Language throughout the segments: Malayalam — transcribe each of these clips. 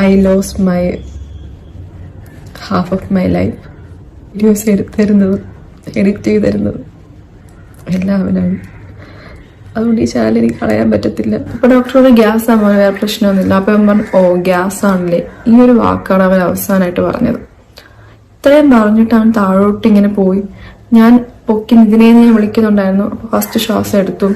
I lose my half of my life videos എടുത്തരുന്നതും edit ചെയ്ത് തരുന്നതും എല്ലാം അവനാണ് അതുകൊണ്ട് ഈ ചാനൽ എനിക്ക് കളയാൻ പറ്റത്തില്ല. അപ്പോൾ ഡോക്ടറോട് ഗ്യാസ് ആകുമ്പോൾ വേറെ പ്രശ്നമൊന്നുമില്ല. അപ്പം അവൻ പറഞ്ഞു ഓ ഗ്യാസ് ആണല്ലേ. ഈ ഒരു വാക്കാണ് അവൻ അവസാനമായിട്ട് പറഞ്ഞത്. ഇത്രയും പറഞ്ഞിട്ട് അവൻ താഴോട്ട് ഇങ്ങനെ പോയി. ഞാൻ പൊക്കി ഇതിനെ ഞാൻ വിളിക്കുന്നുണ്ടായിരുന്നു. അപ്പോൾ ഫസ്റ്റ് ശ്വാസം എടുത്തു.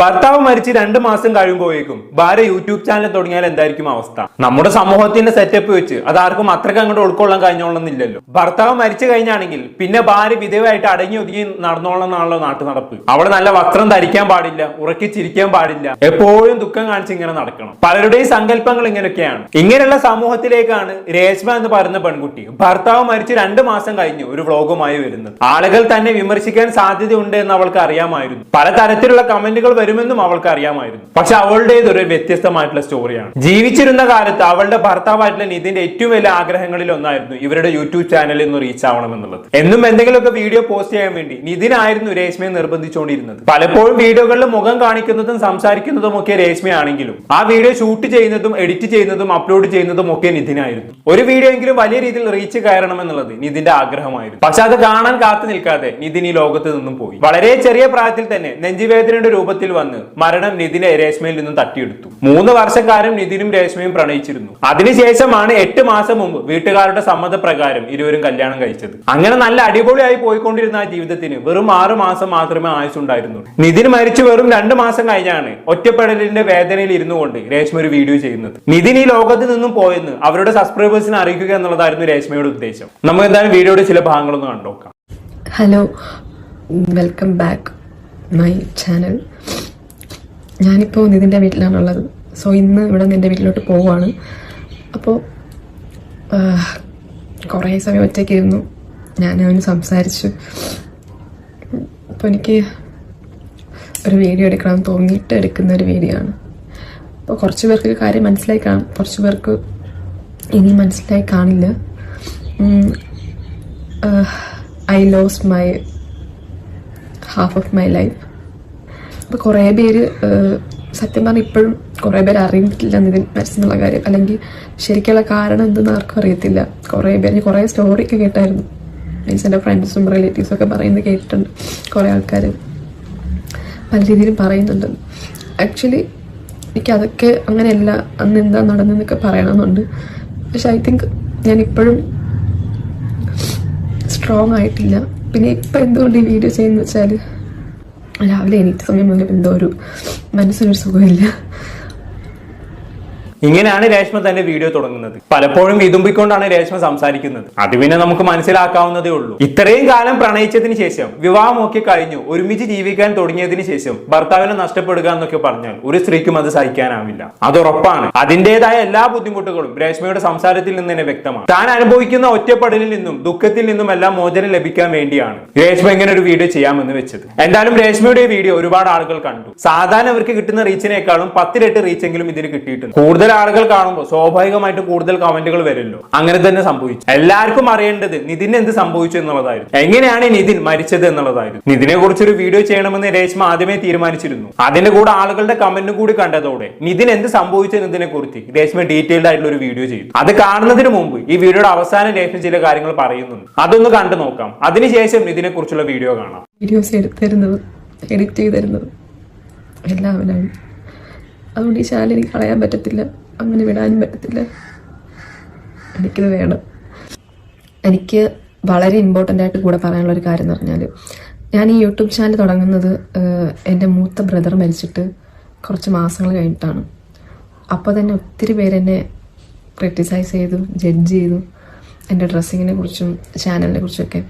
ഭർത്താവ് മരിച്ച് രണ്ട് മാസം കഴിയുമ്പോഴേക്കും ഭാര്യ യൂട്യൂബ് ചാനൽ തുടങ്ങിയാൽ എന്തായിരിക്കും അവസ്ഥ? നമ്മുടെ സമൂഹത്തിന്റെ സെറ്റപ്പ് വെച്ച് അത് ആർക്കും അത്രയ്ക്ക് അങ്ങോട്ട് ഉൾക്കൊള്ളാൻ കഴിഞ്ഞോളന്നില്ലല്ലോ. ഭർത്താവ് മരിച്ചു കഴിഞ്ഞാണെങ്കിൽ പിന്നെ ഭാര്യ വിധവയായിട്ട് അടങ്ങി ഒതുങ്ങി നടന്നോളണം എന്നാണല്ലോ നാട്ടു നടപ്പ് അവിടെ നല്ല വസ്ത്രം ധരിക്കാൻ പാടില്ല ഉറക്കി ചിരിക്കാൻ പാടില്ല. എപ്പോഴും ദുഃഖം കാണിച്ച് ഇങ്ങനെ നടക്കണം. പലരുടെയും സങ്കല്പങ്ങൾ ഇങ്ങനെയൊക്കെയാണ്. ഇങ്ങനെയുള്ള സമൂഹത്തിലേക്കാണ് രേഷ്മ എന്ന് പറയുന്ന പെൺകുട്ടി ഭർത്താവ് മരിച്ച് രണ്ട് മാസം കഴിഞ്ഞു ഒരു വ്ളോഗുമായി വരുന്നത്. ആളുകൾ തന്നെ വിമർശിക്കാൻ സാധ്യതയുണ്ട് എന്ന് അവൾക്ക് അറിയാമായിരുന്നു. പല തരത്തിലുള്ള കമന്റുകൾ വരുമെന്നും അവൾക്ക് അറിയാമായിരുന്നു പക്ഷെ അവളുടേത് ഒരു വ്യത്യസ്തമായിട്ടുള്ള സ്റ്റോറിയാണ്. ജീവിച്ചിരുന്ന കാലത്ത് അവളുടെ ഭർത്താവായിട്ടുള്ള നിതിന്റെ ഏറ്റവും വലിയ ആഗ്രഹങ്ങളിൽ ഒന്നായിരുന്നു ഇവരുടെ യൂട്യൂബ് ചാനലിൽ നിന്ന് റീച്ച് ആവണം എന്നുള്ളത് എന്നും എന്തെങ്കിലുമൊക്കെ വീഡിയോ പോസ്റ്റ് ചെയ്യാൻ വേണ്ടി നിതിനായിരുന്നു രേഷ്മയെ നിർബന്ധിച്ചുകൊണ്ടിരുന്നത് പലപ്പോഴും വീഡിയോകളിൽ മുഖം കാണിക്കുന്നതും സംസാരിക്കുന്നതും ഒക്കെ രേഷ്മയാണെങ്കിലും ആ വീഡിയോ ഷൂട്ട് ചെയ്യുന്നതും എഡിറ്റ് ചെയ്യുന്നതും അപ്ലോഡ് ചെയ്യുന്നതും ഒക്കെ നിതിനായിരുന്നു. ഒരു വീഡിയോ എങ്കിലും വലിയ രീതിയിൽ റീച്ച് കയറണം എന്നുള്ളത് നിതിന്റെ ആഗ്രഹമായിരുന്നു. പക്ഷെ അത് കാണാൻ കാത്തു നിൽക്കാതെ നിതിൻ ഈ ലോകത്ത് നിന്നും പോയി. വളരെ ചെറിയ പ്രായത്തിൽ തന്നെ നെഞ്ചുവേദനയുടെ രൂപത്തിൽ വന്ന് മരണം നിതിനെ രേഷ്മയിൽ നിന്നും തട്ടിയെടുത്തു. മൂന്ന് വർഷക്കാലം നിതിനും രേഷ്മയും പ്രണയിച്ചിരുന്നു. അതിനുശേഷമാണ് എട്ട് മാസം മുമ്പ് വീട്ടുകാരുടെ സമ്മതപ്രകാരം ഇരുവരും കല്യാണം കഴിച്ചത്. അങ്ങനെ നല്ല അടിപൊളിയായി പോയിക്കൊണ്ടിരുന്ന ആ ജീവിതത്തിന് വെറും ആറു മാസം മാത്രമേ ആയുസുണ്ടായിരുന്നു നിതിൻ മരിച്ചു വെറും രണ്ട് മാസം കഴിഞ്ഞാണ് ഒറ്റപ്പെടലിന്റെ വേദനയിൽ ഇരുന്നു കൊണ്ട് രേഷ്മ ഒരു വീഡിയോ ചെയ്യുന്നത്. നിതിൻ ഈ ലോകത്ത് നിന്നും പോയെന്ന് അവരുടെ സബ്സ്ക്രൈബേഴ്സിനെ അറിയിക്കുക എന്നുള്ളതായിരുന്നു രേഷ്മയുടെ ഉദ്ദേശം. നമുക്ക് എന്തായാലും വീഡിയോയുടെ ചില ഭാഗങ്ങളൊന്ന് കണ്ടോക്കാം. Hello welcome back my channel ഞാനിപ്പോൾ നിതിന്റെ വീട്ടിലാണുള്ളത്. സോ ഇന്ന് ഇവിടെ നിന്റെ വീട്ടിലോട്ട് പോവുകയാണ്. അപ്പോൾ കുറേ സമയം ഒറ്റയ്ക്ക് ഇരുന്നു. ഞാൻ അവന് സംസാരിച്ചു. അപ്പോൾ എനിക്ക് ഒരു വീഡിയോ എടുക്കണം തോന്നിയിട്ട് എടുക്കുന്ന ഒരു വീഡിയോ ആണ്. അപ്പോൾ കുറച്ച് പേർക്ക് കാര്യം മനസ്സിലായി കാണും. കുറച്ച് പേർക്ക് ഇനി മനസ്സിലായി കാണില്ല. I lose my half of my life അപ്പോൾ കുറേ പേര് സത്യം പറഞ്ഞാൽ ഇപ്പോഴും കുറേ പേര് അറിയിട്ടില്ല നിതിൻ മരിച്ചെന്നുള്ള കാര്യം. അല്ലെങ്കിൽ ശരിക്കുള്ള കാരണം എന്തെന്ന് ആർക്കും അറിയത്തില്ല. കുറേ പേര് കുറേ സ്റ്റോറിയൊക്കെ കേട്ടായിരുന്നു. മീൻസ് എന്റെ ഫ്രണ്ട്സും റിലേറ്റീവ്സും ഒക്കെ പറയുന്നത് കേട്ടിട്ടുണ്ട് കുറേ ആൾക്കാർ പല രീതിയിലും പറയുന്നുണ്ട്. ആക്ച്വലി എനിക്ക് അതൊക്കെ അങ്ങനെയല്ല അന്ന് എന്താ നടന്നതെന്നൊക്കെ പറയണമെന്നുണ്ട്. പക്ഷെ ഐ തിങ്ക് ഞാൻ ഇപ്പോഴും സ്ട്രോങ് ആയിട്ടില്ല. പിന്നെ ഇപ്പം എന്തുകൊണ്ട് ഈ വീഡിയോ ചെയ്യുന്നത് വെച്ചാൽ രാവിലെ എനിക്ക് സമയം മുതൽ എന്തോ ഒരു മനസ്സിനൊരു സുഖമില്ല. ഇങ്ങനെയാണ് രേഷ്മ തന്റെ വീഡിയോ തുടങ്ങുന്നത്. പലപ്പോഴും വിതുമ്പിക്കൊണ്ടാണ് രേഷ്മ സംസാരിക്കുന്നത്. അത് പിന്നെ നമുക്ക് മനസ്സിലാക്കാവുന്നതേ ഉള്ളൂ. ഇത്രയും കാലം പ്രണയിച്ചതിന് ശേഷം വിവാഹമൊക്കെ കഴിഞ്ഞു ഒരുമിച്ച് ജീവിക്കാൻ തുടങ്ങിയതിന് ശേഷം ഭർത്താവിനെ നഷ്ടപ്പെടുക എന്നൊക്കെ പറഞ്ഞാൽ ഒരു സ്ത്രീക്കും അത് സഹിക്കാനാവില്ല. അത് ഉറപ്പാണ് അതിന്റേതായ എല്ലാ ബുദ്ധിമുട്ടുകളും രേഷ്മയുടെ സംസാരത്തിൽ നിന്ന് തന്നെ വ്യക്തമാണ്. താൻ അനുഭവിക്കുന്ന ഒറ്റപ്പെടലിൽ നിന്നും ദുഃഖത്തിൽ നിന്നും എല്ലാം മോചനം ലഭിക്കാൻ വേണ്ടിയാണ് രേഷ്മ ഇങ്ങനെ ഒരു വീഡിയോ ചെയ്യാമെന്ന് വെച്ചത്. എന്തായാലും രേഷ്മയുടെ വീഡിയോ ഒരുപാട് ആളുകൾ കണ്ടു. സാധാരണ അവർക്ക് കിട്ടുന്ന റീച്ചിനേക്കാളും പത്തിരട്ട് റീച്ചെങ്കിലും ഇതിന് കിട്ടിയിട്ടുണ്ട്. കൂടുതൽ ആളുകൾ കാണുമ്പോൾ സ്വാഭാവികമായിട്ട് കൂടുതൽ കമന്റുകൾ വരുമല്ലോ. അങ്ങനെ തന്നെ സംഭവിച്ചു. എല്ലാവർക്കും അറിയേണ്ടത് നിതിന് എന്ത് സംഭവിച്ചു എന്നുള്ളതായിരുന്നു. എങ്ങനെയാണ് നിതിൻ മരിച്ചത് എന്നുള്ളതായിരുന്നു. നിതിനെ കുറിച്ചൊരു വീഡിയോ ചെയ്യണമെന്ന് രേഷ്മ ആദ്യമേ തീരുമാനിച്ചിരുന്നു. അതിന്റെ കൂടെ ആളുകളുടെ കമന്റും കൂടി കണ്ടതോടെ നിതിൻ എന്ത് എന്നതിനെ കുറിച്ച് രേഷ്മ ഡീറ്റെയിൽഡ് ആയിട്ടുള്ള ഒരു വീഡിയോ ചെയ്തു. അത് കാണുന്നതിന് മുമ്പ് ഈ വീഡിയോയുടെ അവസാനം രേഷ്മ ചില കാര്യങ്ങൾ പറയുന്നുണ്ട്. അതൊന്ന് കണ്ടു നോക്കാം. അതിനുശേഷം നിതിനെ കുറിച്ചുള്ള വീഡിയോ കാണാം. വീഡിയോസ് എഡിറ്റ് ചെയ്തിരുന്നത്. എല്ലാവരും അതുകൊണ്ട് ഈ ചാനൽ എനിക്ക് കളയാൻ പറ്റത്തില്ല. അങ്ങനെ വിടാനും പറ്റത്തില്ല. എനിക്കിത് വേണം. എനിക്ക് വളരെ ഇമ്പോർട്ടന്റ് ആയിട്ട് കൂടെ പറയാനുള്ള ഒരു കാര്യം എന്ന് പറഞ്ഞാൽ ഞാൻ ഈ യൂട്യൂബ് ചാനൽ തുടങ്ങുന്നത് എന്റെ മൂത്ത ബ്രദർ മരിച്ചിട്ട് കുറച്ച് മാസങ്ങൾ കഴിഞ്ഞിട്ടാണ്. അപ്പോൾ തന്നെ ഒത്തിരി പേരെന്നെ ക്രിറ്റിസൈസ് ചെയ്തു ജഡ്ജ് ചെയ്തു എന്റെ ഡ്രസ്സിങ്ങിനെ കുറിച്ചും ചാനലിനെ കുറിച്ചൊക്കെ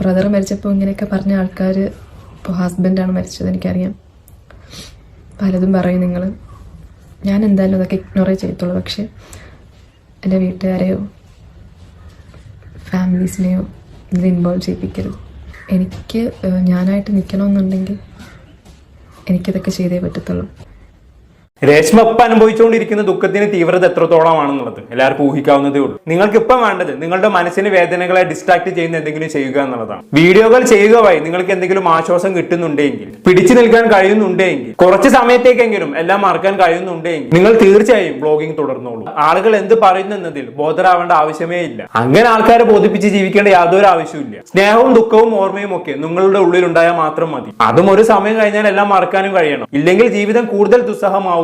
ബ്രദർ മരിച്ചപ്പോൾ ഇങ്ങനെയൊക്കെ പറഞ്ഞ ആൾക്കാർ ഇപ്പോൾ ഹസ്ബൻഡാണ് മരിച്ചത് എനിക്കറിയാം. പലതും പറയും നിങ്ങൾ ഞാൻ എന്തായാലും അതൊക്കെ ഇഗ്നോറേ ചെയ്യത്തുള്ളൂ. പക്ഷെ എന്റെ വീട്ടുകാരെയോ ഫാമിലീസിനെയോ ഇതിൽ ഇൻവോൾവ് ചെയ്യിപ്പിക്കരുത്. എനിക്ക് ഞാനായിട്ട് നിൽക്കണമെന്നുണ്ടെങ്കിൽ എനിക്കിതൊക്കെ ചെയ്തേ പറ്റത്തുള്ളൂ. രേഷ്മ ഇപ്പം അനുഭവിച്ചുകൊണ്ടിരിക്കുന്ന ദുഃഖത്തിന് തീവ്രത എത്രത്തോളമാണെന്നുള്ളത് എല്ലാവർക്കും ഊഹിക്കാവുന്നതേ ഉള്ളൂ. നിങ്ങൾക്ക് ഇപ്പം വേണ്ടത് നിങ്ങളുടെ മനസ്സിന് വേദനകളെ ഡിസ്ട്രാക്ട് ചെയ്യുന്ന എന്തെങ്കിലും ചെയ്യുക എന്നുള്ളതാണ്. വീഡിയോകൾ ചെയ്യുക വഴി നിങ്ങൾക്ക് എന്തെങ്കിലും ആശ്വാസം കിട്ടുന്നുണ്ടെങ്കിൽ പിടിച്ചു നിൽക്കാൻ കഴിയുന്നുണ്ടെങ്കിൽ കുറച്ച് സമയത്തേക്കെങ്കിലും എല്ലാം മറക്കാൻ കഴിയുന്നുണ്ടെങ്കിൽ നിങ്ങൾ തീർച്ചയായും ബ്ലോഗിംഗ് തുടർന്നോളൂ. ആളുകൾ എന്ത് പറയുന്നു എന്നതിൽ ബോധരാവേണ്ട ആവശ്യമേ ഇല്ല. അങ്ങനെ ആൾക്കാരെ ബോധിപ്പിച്ച് ജീവിക്കേണ്ട യാതൊരു ആവശ്യമില്ല സ്നേഹവും ദുഃഖവും ഓർമ്മയും ഒക്കെ നിങ്ങളുടെ ഉള്ളിൽ ഉണ്ടായാൽ മാത്രം മതി. അതും ഒരു സമയം കഴിഞ്ഞാൽ എല്ലാം മറക്കാനും കഴിയണം. ഇല്ലെങ്കിൽ ജീവിതം കൂടുതൽ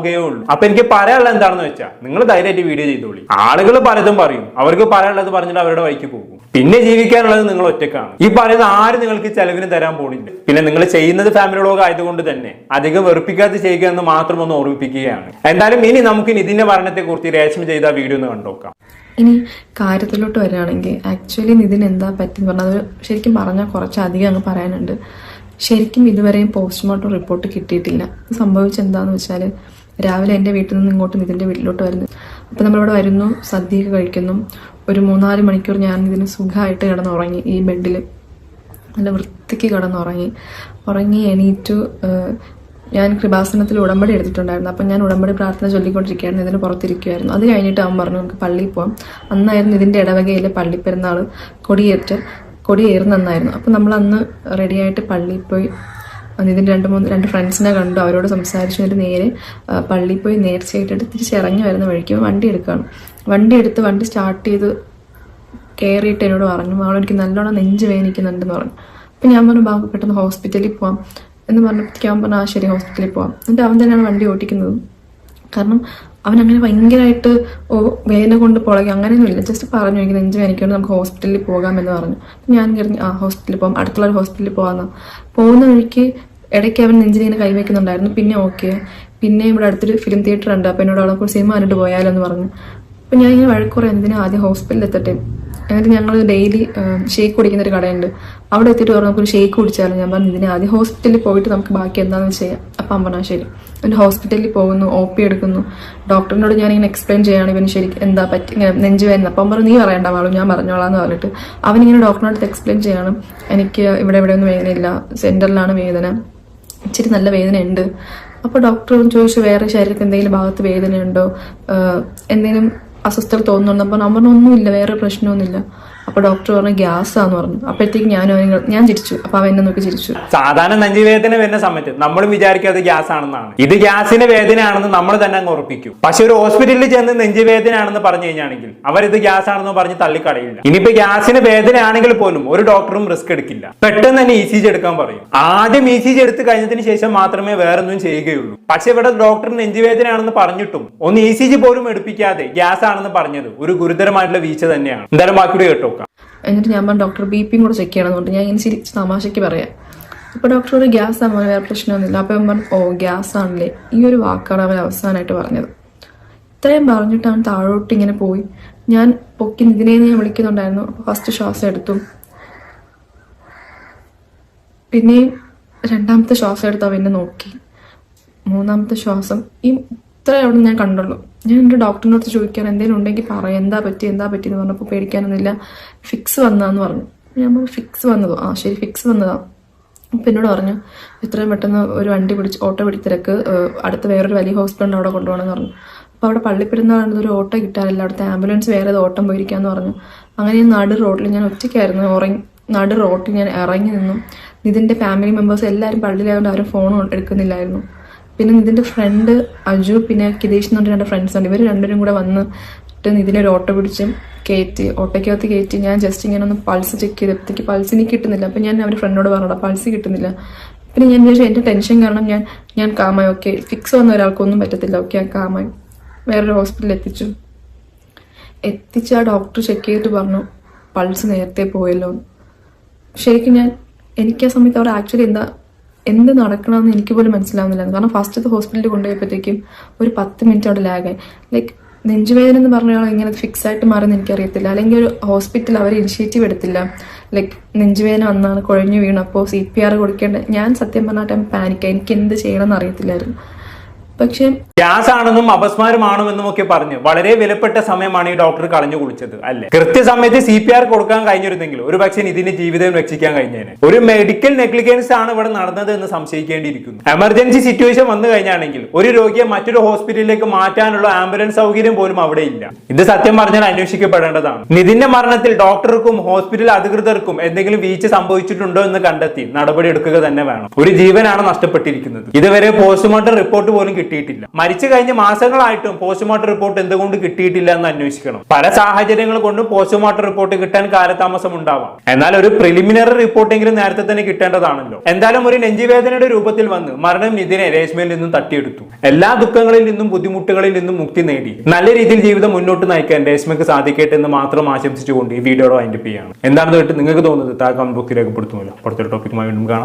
ദുസ്സഹമാവുകയേ ഉള്ളൂ. അപ്പൊ എനിക്ക് പറയാനുള്ളത് എന്താണെന്ന് വെച്ചാൽ നിങ്ങൾ ധൈര്യമായിട്ട് വീഡിയോ ചെയ്തോളി. ആളുകൾ പലതും പറയും. അവർക്ക് പറയാനുള്ളത് പറഞ്ഞിട്ട് അവരുടെ വഴിക്ക് പോകും. പിന്നെ ജീവിക്കാനുള്ളത് നിങ്ങൾ ഒറ്റക്കാണ്. ഈ പറയുന്നത് ആരും നിങ്ങൾക്ക് ചെലവിന് തരാൻ പോണില്ല. പിന്നെ നിങ്ങൾ ചെയ്യുന്നത് ഫാമിലി വ്ളോഗ് ആയതുകൊണ്ട് തന്നെ അധികം വെറുപ്പിക്കാതെ ചെയ്യുക എന്ന് മാത്രം ഒന്ന് ഓർമ്മിപ്പിക്കുകയാണ്. എന്തായാലും ഇനി നമുക്ക് നിതിന്റെ മരണത്തെ കുറിച്ച് രേഷ്മ ചെയ്ത വീഡിയോ ഒന്ന് കണ്ടോക്കാം. ഇനി കാര്യത്തിലോട്ട് വരികയാണെങ്കിൽ ആക്ച്വലി നിതിന് എന്താ പറ്റിയെന്ന് പറഞ്ഞാൽ ശരിക്കും പറഞ്ഞാൽ കുറച്ചധികം അങ്ങ് പറയാനുണ്ട്. ശരിക്കും ഇതുവരെയും പോസ്റ്റ്മോർട്ടം റിപ്പോർട്ട് കിട്ടിയിട്ടില്ല. സംഭവിച്ചെന്താന്ന് വെച്ചാൽ രാവിലെ എന്റെ വീട്ടിൽ നിന്ന് ഇങ്ങോട്ട് ഇതിന്റെ വീട്ടിലോട്ട് വരുന്നു. അപ്പോൾ നമ്മളിവിടെ വരുന്നു സദ്യയൊക്കെ കഴിക്കുന്നു. ഒരു മൂന്നാൽ മണിക്കൂർ ഞാൻ ഇതിന് സുഖമായിട്ട് കിടന്നുറങ്ങി ഈ ബെഡിൽ നല്ല വൃത്തിക്ക് കിടന്നുറങ്ങി. ഉറങ്ങി എണീറ്റു ഞാൻ കൃപാസനത്തിൽ ഉടമ്പടി എടുത്തിട്ടുണ്ടായിരുന്നു. അപ്പം ഞാൻ ഉടമ്പടി പ്രാർത്ഥന ചൊല്ലിക്കൊണ്ടിരിക്കുകയായിരുന്നു. ഇതിന് പുറത്തിരിക്കുമായിരുന്നു അത് കഴിഞ്ഞിട്ട് അവൻ പറഞ്ഞു നമുക്ക് പള്ളിയിൽ പോകാം അന്നായിരുന്നു ഇതിന്റെ ഇടവകയിലെ പള്ളിപ്പെരുന്നാൾ കൊടിയേറ്റ് കൊടിയേറുന്ന അന്നായിരുന്നു. അപ്പം നമ്മൾ അന്ന് റെഡിയായിട്ട് പള്ളിയിൽ പോയി ഇതിന്റെ രണ്ട് മൂന്ന് രണ്ട് ഫ്രണ്ട്സിനെ കണ്ടു. അവരോട് സംസാരിച്ചു. എന്നിട്ട് നേരെ പള്ളിയിൽ പോയി നേർച്ചയായിട്ടിട്ട് തിരിച്ചിറങ്ങി വരുന്ന വഴിക്ക് വണ്ടി എടുക്കുകയാണ് വണ്ടി എടുത്ത് വണ്ടി സ്റ്റാർട്ട് ചെയ്ത് കയറിയിട്ട് എന്നോട് പറഞ്ഞു അവൾ എനിക്ക് നല്ലോണം നെഞ്ച് വേദനിക്കുന്നുണ്ടെന്ന് പറഞ്ഞു. അപ്പം ഞാൻ പറഞ്ഞു ബാബു പെട്ടെന്ന് ഹോസ്പിറ്റലിൽ പോവാം. എന്ന് പറഞ്ഞപ്പോഴത്തേക്ക് അവൻ പറഞ്ഞു ആ ശരി ഹോസ്പിറ്റലിൽ പോവാം. എന്നിട്ട് അവൻ തന്നെയാണ് വണ്ടി ഓടിക്കുന്നത് കാരണം അവൻ അങ്ങനെ ഭയങ്കരമായിട്ട് ഓ വേദന കൊണ്ട് പുളകി അങ്ങനെയൊന്നുമില്ല. ജസ്റ്റ് പറഞ്ഞു എനിക്ക് നെഞ്ച് വേദനിക്കൊണ്ട് നമുക്ക് ഹോസ്പിറ്റലിൽ പോകാമെന്ന് പറഞ്ഞു. ഞാൻ കരുതി ആ ഹോസ്പിറ്റലിൽ പോകാം അടുത്തുള്ള ഒരു ഹോസ്പിറ്റലിൽ പോകാമെന്ന്. പോകുന്ന വഴിക്ക് ഇടയ്ക്ക് അവൻ നെഞ്ചിനെ കൈവയ്ക്കുന്നുണ്ടായിരുന്നു പിന്നെ ഓക്കെ. പിന്നെ ഇവിടെ അടുത്തൊരു ഫിലിം തിയേറ്റർ ഉണ്ട് അപ്പം എന്നോട് അവിടെ സിനിമ കണ്ടിട്ട് പോയാലോ എന്ന് പറഞ്ഞു. അപ്പം ഞാൻ ഇങ്ങനെ വഴക്കുറ എന്തിനാ ആദ്യം ഹോസ്പിറ്റലിൽ എത്തട്ടെ? എന്നിട്ട് ഞങ്ങൾ ഡെയിലി ഷേക്ക് കുടിക്കുന്ന ഒരു കടയുണ്ട്. അവിടെ എത്തിയിട്ട് പറഞ്ഞു നമുക്കൊരു ഷേക്ക് കുടിച്ചാലും? ഞാൻ പറഞ്ഞു ഇതിനെ ആദ്യം ഹോസ്പിറ്റലിൽ പോയിട്ട് നമുക്ക് ബാക്കി എന്താണെന്ന് ചെയ്യാം. അപ്പം പറഞ്ഞാൽ ശരി. എന്നിട്ട് ഹോസ്പിറ്റലിൽ പോകുന്നു ഒ പി എടുക്കുന്നു. ഡോക്ടറിനോട് ഞാൻ ഇങ്ങനെ എക്സ്പ്ലെയിൻ ചെയ്യാണ് ഇവന് ശരി എന്താ പറ്റി? ഇങ്ങനെ നെഞ്ച് വേദന. അപ്പം പറഞ്ഞു നീ പറയണ്ട വാളും ഞാൻ പറഞ്ഞോളാം എന്ന് പറഞ്ഞിട്ട്. അവനിങ്ങനെ ഡോക്ടറിനോട് എക്സ്പ്ലെയിൻ ചെയ്യാണ് എനിക്ക് ഇവിടെ ഇവിടെ ഒന്നും വേദനയില്ല. സെന്ററിലാണ് വേദന. ഇച്ചിരി നല്ല വേദന ഉണ്ട് അപ്പോൾ ഡോക്ടറും ചോദിച്ചു വേറെ ശരീരത്തിൽ എന്തെങ്കിലും ഭാഗത്ത് വേദനയുണ്ടോ? എന്തെങ്കിലും അസ്വസ്ഥത തോന്നുന്നുണ്ട്. അപ്പോൾ നമ്മൾ ഒന്നുമില്ല വേറെ പ്രശ്നമൊന്നുമില്ല. അപ്പോൾ ഡോക്ടർ പറഞ്ഞു ഗ്യാസാന്ന് പറഞ്ഞു. അപ്പോഴത്തേക്ക് ഞാൻ ഞാൻ ചിരിച്ചു. അപ്പോൾ അവൻ എന്നെ നോക്കി ചിരിച്ചു. സാധാരണ നെഞ്ചുവേദന വരുന്ന സമയത്ത് നമ്മൾ വിചാരിക്കും അത് ഗ്യാസ് ആണെന്നാണ് ഇത് ഗ്യാസിന്റെ വേദനയാണെന്ന് നമ്മൾ തന്നെ അങ്ങ് ഉറപ്പിക്കും. പക്ഷെ ഒരു ഹോസ്പിറ്റലിൽ ചെന്ന് നെഞ്ചുവേദനയാണെന്ന് പറഞ്ഞു കഴിഞ്ഞാണെങ്കിൽ അവരിത് ഗ്യാസ് ആണെന്ന് പറഞ്ഞ് തള്ളിക്കളയില്ല. ഇനിയിപ്പോ ഗ്യാസിന് വേദന ആണെങ്കിൽ പോലും ഒരു ഡോക്ടറും റിസ്ക് എടുക്കില്ല. പെട്ടെന്ന് തന്നെ ഇ സി ജി എടുക്കാൻ പറയും. ആദ്യം ഇ സി ജി എടുത്ത് കഴിഞ്ഞതിന് ശേഷം മാത്രമേ വേറൊന്നും ചെയ്യുകയുള്ളൂ. പക്ഷെ ഇവിടെ ഡോക്ടർ നെഞ്ചുവേദന ആണെന്ന് പറഞ്ഞിട്ടും ഒന്ന് ഇ സി ജി പോലും എടുപ്പിക്കാതെ ഗ്യാസ് ആണെന്ന് പറഞ്ഞത് ഒരു ഗുരുതരമായിട്ടുള്ള വീഴ്ച തന്നെയാണ്. എന്തായാലും ബാക്കിയുടെ കേട്ടോക്കാം എന്നിട്ട് ഞാൻ പറഞ്ഞു ഡോക്ടർ ബി പിയും കൂടെ ചെക്ക് ചെയ്യണമെന്നുണ്ട് ഞാൻ ഇങ്ങനെ ചിരിച്ച് തമാശയ്ക്ക് പറയാം. അപ്പോൾ ഡോക്ടറോട് ഗ്യാസ് ആണ് വേറെ പ്രശ്നമൊന്നുമില്ല. അപ്പോൾ ഞാൻ പറഞ്ഞു ഓ ഗ്യാസ് ആണല്ലേ. ഈ ഒരു വാക്കാണ് അവൻ അവസാനമായിട്ട് പറഞ്ഞത്. ഇത്രയും പറഞ്ഞിട്ട് അവൻ താഴോട്ട് ഇങ്ങനെ പോയി. ഞാൻ പൊക്കി നിതിനെ ഞാൻ വിളിക്കുന്നുണ്ടായിരുന്നു. അപ്പോൾ ഫസ്റ്റ് ശ്വാസം എടുത്തു. പിന്നെയും രണ്ടാമത്തെ ശ്വാസം എടുത്ത് അവൻ നോക്കി. മൂന്നാമത്തെ ശ്വാസം ഈ ഇത്ര അവിടെ ഞാൻ കണ്ടുള്ളൂ. ഞാൻ എന്റെ ഡോക്ടറിന്റെ അടുത്ത് ചോദിക്കാൻ എന്തെങ്കിലും ഉണ്ടെങ്കിൽ പറയാം എന്താ പറ്റി എന്താ പറ്റി? എന്ന് പറഞ്ഞപ്പോൾ പേടിക്കാനൊന്നുമില്ല. ഫിക്സ് വന്നതെന്ന് പറഞ്ഞു. ഞാൻ പറഞ്ഞു ഫിക്സ് വന്നതോ? ആ ശരി ഫിക്സ് വന്നതാ. അപ്പം എന്നോട് പറഞ്ഞു എത്രയും പെട്ടെന്ന് ഒരു വണ്ടി പിടിച്ച് ഓട്ടോ പിടിച്ചിരക്ക് അടുത്ത് വേറൊരു വലിയ ഹോസ്പിറ്റലിന്റെ അവിടെ കൊണ്ടുപോകണമെന്ന് പറഞ്ഞു. അപ്പോൾ അവിടെ പള്ളിപ്പെരുന്നാളുണ്ട് ഒരു ഓട്ടോ കിട്ടാറില്ല. അവിടുത്തെ ആംബുലൻസ് വേറെ ഏത് ഓട്ടം പോയിരിക്കാന്ന് പറഞ്ഞു. അങ്ങനെ ഞാൻ നാട് റോഡിൽ ഞാൻ ഒറ്റയ്ക്കായിരുന്നു. ഉറങ്ങി നാട് റോഡിൽ ഞാൻ ഇറങ്ങി നിന്നു. ഇതിന്റെ ഫാമിലി മെമ്പേഴ്സ് എല്ലാവരും പള്ളിയിലായതുകൊണ്ട് ആരും ഫോൺ എടുക്കുന്നില്ലായിരുന്നു. പിന്നെ നിതിന്റെ ഫ്രണ്ട് അജു പിന്നെ കിതേഷ് എന്ന് പറഞ്ഞ രണ്ട് ഫ്രണ്ട്സ് ഉണ്ട്. ഇവർ രണ്ടുപേരും കൂടെ വന്നിട്ട് ഒരു ഓട്ടോ പിടിച്ച് കയറ്റി ഓട്ടോയ്ക്കകത്ത് കയറ്റി ഞാൻ ജസ്റ്റ് ഇങ്ങനെ ഒന്ന് പൾസ് ചെക്ക് ചെയ്തപ്പോഴത്തേക്ക് പൾസ് എനിക്ക് കിട്ടുന്നില്ല. അപ്പം ഞാൻ അവരെ ഫ്രണ്ടിനോട് പറഞ്ഞു പൾസ് കിട്ടുന്നില്ല. പിന്നെ ഞാൻ വിചാരിച്ചു എന്റെ ടെൻഷൻ കാരണം ഞാൻ ഞാൻ കാമായി ഓക്കെ ഫിക്സ് വന്ന ഒരാൾക്കൊന്നും പറ്റത്തില്ല. ഓക്കെ ഞാൻ കാമായി വേറൊരു ഹോസ്പിറ്റലിൽ എത്തിച്ചു. എത്തിച്ച് ആ ഡോക്ടർ ചെക്ക് ചെയ്തിട്ട് പറഞ്ഞു പൾസ് നേരത്തെ പോയല്ലോ. ശരിക്കും ഞാൻ എനിക്ക് ആ സമയത്ത് അവർ ആക്ച്വലി എന്താ എന്ത് നടക്കണമെന്ന് എനിക്ക് പോലും മനസ്സിലാവുന്നില്ല. കാരണം ഫസ്റ്റത്തെ ഹോസ്പിറ്റലിൽ കൊണ്ടുപോയപ്പോഴത്തേക്കും ഒരു പത്ത് മിനിറ്റ് അവിടെ ലാഗായി ലൈക്ക് നെഞ്ചുവേദന എന്ന് പറഞ്ഞാൽ ഇങ്ങനെ ഫിക്സ് ആയിട്ട് മാറുമെന്ന് എനിക്കറിയത്തില്ല. അല്ലെങ്കിൽ ഒരു ഹോസ്പിറ്റൽ അവർ ഇനിഷ്യേറ്റീവ് എടുത്തില്ല. ലൈക്ക് നെഞ്ചുവേദന വന്നാണ് കുഴഞ്ഞു വീണു. അപ്പോൾ സി പി ആർ കൊടുക്കേണ്ട ഞാൻ സത്യം പറഞ്ഞ ടൈം പാനിക്കായി എനിക്ക് എന്ത് ചെയ്യണമെന്ന് അറിയത്തില്ലായിരുന്നു. പക്ഷെ ഗ്യാസ് ആണെന്നും അപസ്മാരമാണെന്നും ഒക്കെ പറഞ്ഞ് വളരെ വിലപ്പെട്ട സമയമാണ് ഈ ഡോക്ടർ കളഞ്ഞു കുളിച്ചത് അല്ലെ? കൃത്യസമയത്ത് സി പി ആർ കൊടുക്കാൻ കഴിഞ്ഞിരുന്നെങ്കിൽ ഒരു പക്ഷേ ഇതിന് ജീവിതം രക്ഷിക്കാൻ കഴിഞ്ഞേനെ. ഒരു മെഡിക്കൽ നെഗ്ലിഗൻസ് ആണ് ഇവിടെ നടന്നത് എന്ന് സംശയിക്കേണ്ടിയിരിക്കുന്നു. എമർജൻസി സിറ്റുവേഷൻ വന്നു കഴിഞ്ഞാണെങ്കിൽ ഒരു രോഗിയെ മറ്റൊരു ഹോസ്പിറ്റലിലേക്ക് മാറ്റാനുള്ള ആംബുലൻസ് സൗകര്യം പോലും അവിടെ ഇല്ല. ഇത് സത്യം പറഞ്ഞാൽ അന്വേഷിക്കപ്പെടേണ്ടതാണ്. നിതിന്റെ മരണത്തിൽ ഡോക്ടർക്കും ഹോസ്പിറ്റൽ അധികൃതർക്കും എന്തെങ്കിലും വീഴ്ച സംഭവിച്ചിട്ടുണ്ടോ എന്ന് കണ്ടെത്തി നടപടി എടുക്കുക തന്നെ വേണം. ഒരു ജീവനാണ് നഷ്ടപ്പെട്ടിരിക്കുന്നത്. ഇതുവരെ പോസ്റ്റ്മോർട്ടം റിപ്പോർട്ട് പോലും കിട്ടിയിട്ടില്ല. മരിച്ചു കഴിഞ്ഞ മാസങ്ങളായിട്ടും പോസ്റ്റ്മോർട്ടം റിപ്പോർട്ട് എന്തുകൊണ്ട് കിട്ടിയിട്ടില്ല എന്ന് അന്വേഷിക്കണം. പല സാഹചര്യങ്ങൾ കൊണ്ടും പോസ്റ്റ്മോർട്ടം റിപ്പോർട്ട് കിട്ടാൻ കാലതാമസം ഉണ്ടാവാം. എന്നാൽ ഒരു പ്രിലിമിനറി റിപ്പോർട്ടെങ്കിലും നേരത്തെ തന്നെ കിട്ടേണ്ടതാണല്ലോ. എന്തായാലും ഒരു നെഞ്ചുവേദനയുടെ രൂപത്തിൽ വന്ന് മരണം നിതിനെ രേഷ്മയിൽ നിന്നും തട്ടിയെടുത്തു. എല്ലാ ദുഃഖങ്ങളിൽ നിന്നും ബുദ്ധിമുട്ടുകളിൽ നിന്നും മുക്തി നേടി. നല്ല രീതിയിൽ ജീവിതം മുന്നോട്ട് നയിക്കാൻ രേഷ്മയ്ക്ക് സാധിക്കട്ടെ എന്ന് മാത്രം ആശംസിച്ചുകൊണ്ട് ഈ വീഡിയോയുടെ വൈൻഡപ്പ് ചെയ്യാണ്. എന്താണെന്ന് കേട്ട് നിങ്ങൾക്ക് തോന്നുന്നത് താ കമന്റ് ബോക്സിൽ രേഖപ്പെടുത്തുമല്ലോ. അടുത്തൊരു ടോപ്പിക്കുമായി വീണ്ടും കാണാം.